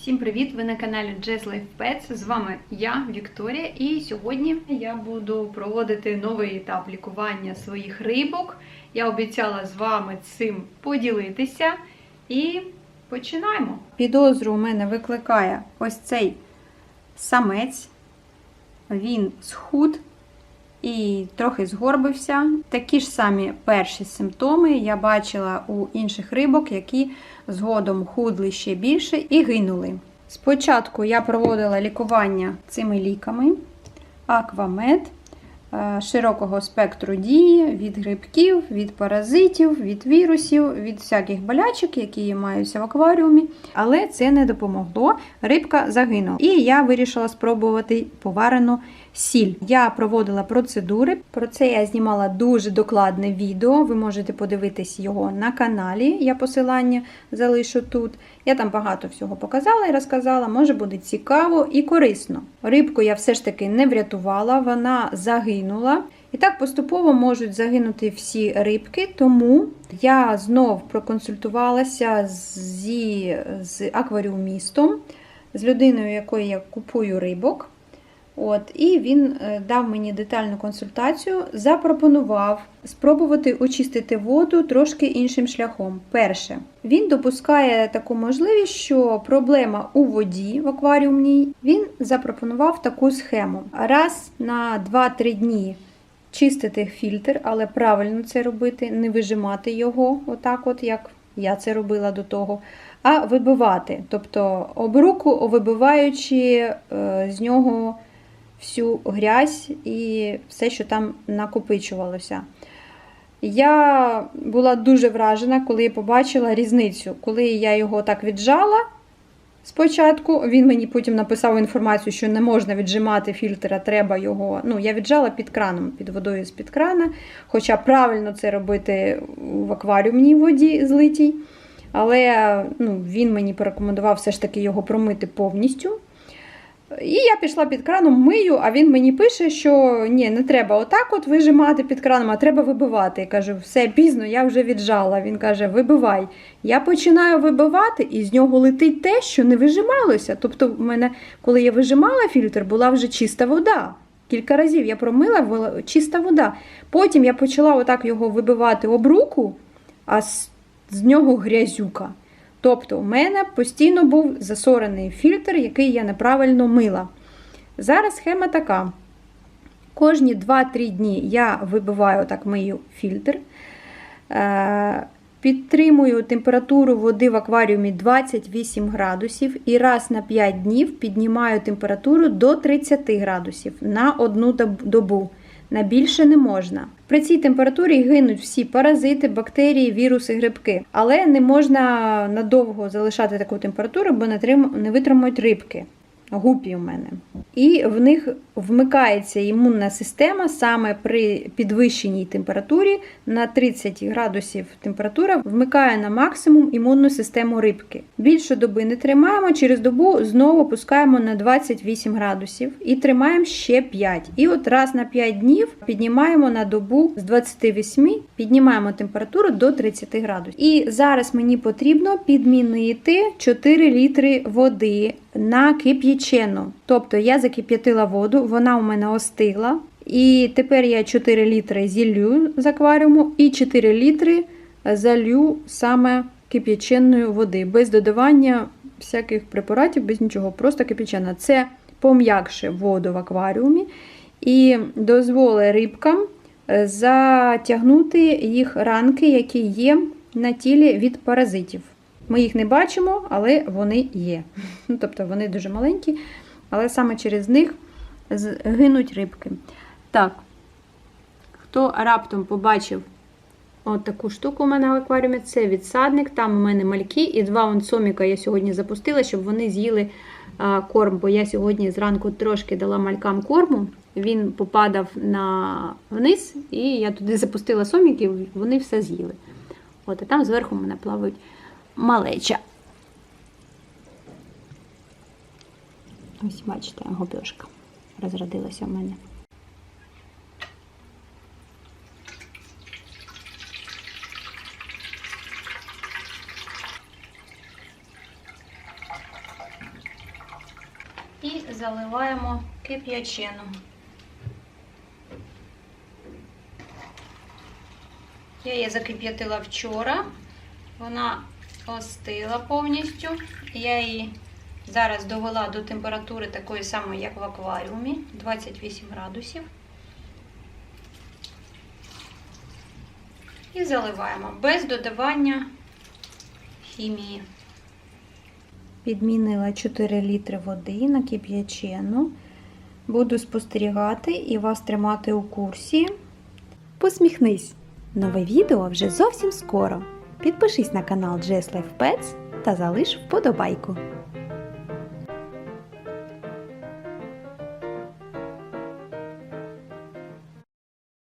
Всім привіт! Ви на каналі Jazz Life Pets. З вами я, Вікторія, і сьогодні я буду проводити новий етап лікування своїх рибок. Я обіцяла з вами цим поділитися і починаємо. Підозру у мене викликає ось цей самець. Він схуд і трохи згорбився. Такі ж самі перші симптоми я бачила у інших рибок, які згодом худли ще більше і гинули. Спочатку я проводила лікування цими ліками Аквамед широкого спектру дії від грибків, від паразитів, від вірусів, від всяких болячок, які маються в акваріумі. Але це не допомогло. Рибка загинула. І я вирішила спробувати поварену сіль. Я проводила процедури. Про це я знімала дуже докладне відео. Ви можете подивитись його на каналі. Я посилання залишу тут. Я там багато всього показала і розказала, може буде цікаво і корисно. Рибку я все ж таки не врятувала, вона загинула. І так поступово можуть загинути всі рибки, тому я знов проконсультувалася зі, з акваріумістом, з людиною, якої я купую рибок. От, І він е, дав мені детальну консультацію, запропонував спробувати очистити воду трошки іншим шляхом. Перше, він допускає таку можливість, що проблема у воді в акваріумній. Він запропонував таку схему. Раз на 2-3 дні чистити фільтр, але правильно це робити, не вижимати його, отак, от як я це робила до того. А вибивати, тобто об руку, вибиваючи е, з нього всю грязь і все, що там накопичувалося. Я була дуже вражена, коли я побачила різницю. Коли я його так віджала спочатку, він мені потім написав інформацію, що не можна віджимати фільтр, а треба його. Ну, я віджала під краном, під водою з-під крана. Хоча правильно це робити в акваріумній воді злитій. Але ну, він мені порекомендував все ж таки його промити повністю. І я пішла під краном, мию, а він мені пише, що ні, не треба отак от вижимати під краном, а треба вибивати. Я кажу, все пізно, я вже віджала. Він каже, вибивай. Я починаю вибивати, і з нього летить те, що не вижималося. Тобто, в мене, коли я вижимала фільтр, була вже чиста вода. Кілька разів я промила чиста вода. Потім я почала отак його вибивати об руку, а з нього грязюка. Тобто, у мене постійно був засорений фільтр, який я неправильно мила. Зараз схема така: кожні 2-3 дні я вибиваю так мию фільтр. Е, Підтримую температуру води в акваріумі 28 градусів і раз на 5 днів піднімаю температуру до 30 градусів на одну добу. На більше не можна. При цій температурі гинуть всі паразити, бактерії, віруси, грибки. Але не можна надовго залишати таку температуру, бо не витримують рибки. Гупі у мене. І в них вмикається імунна система саме при підвищеній температурі на 30 градусів температура вмикає на максимум імунну систему рибки. Більше доби не тримаємо, через добу знову пускаємо на 28 градусів і тримаємо ще 5. І от раз на 5 днів піднімаємо на добу з 28, піднімаємо температуру до 30 градусів. І зараз мені потрібно підмінити 4 літри води на кип'ячену. Тобто я закип'ятила воду, вона у мене остигла. І тепер я 4 літри зіллю з акваріуму і 4 літри залью саме кип'яченої води, без додавання всяких препаратів, без нічого, просто кип'ячена. Це пом'якше воду в акваріумі і дозволить рибкам затягнути їх ранки, які є на тілі від паразитів. Ми їх не бачимо, але вони є. Ну, Тобто вони дуже маленькі, але саме через них гинуть рибки. Так, хто раптом побачив от штуку у мене в акваріумі, це відсадник. Там у мене мальки і два онсоміка я сьогодні запустила, щоб вони з'їли корм. Бо я сьогодні зранку трошки дала малькам корму. Він попадав на вниз, і я туди запустила соміків, вони все з'їли. От, А там зверху в мене плавають малеча. Ось, бачите, гобьошка розродилася в мене. і заливаємо кип'ячену. Я її закип'ятила вчора, вона остила повністю. Я її зараз довела до температури такої самої, як в акваріумі, 28 градусів. І заливаємо без додавання хімії. Підмінила 4 літри води на кип'ячену. Буду спостерігати і вас тримати у курсі. Посміхнись! Нове відео вже зовсім скоро. Підпишись на канал Jess Life Pets та залиш вподобайку.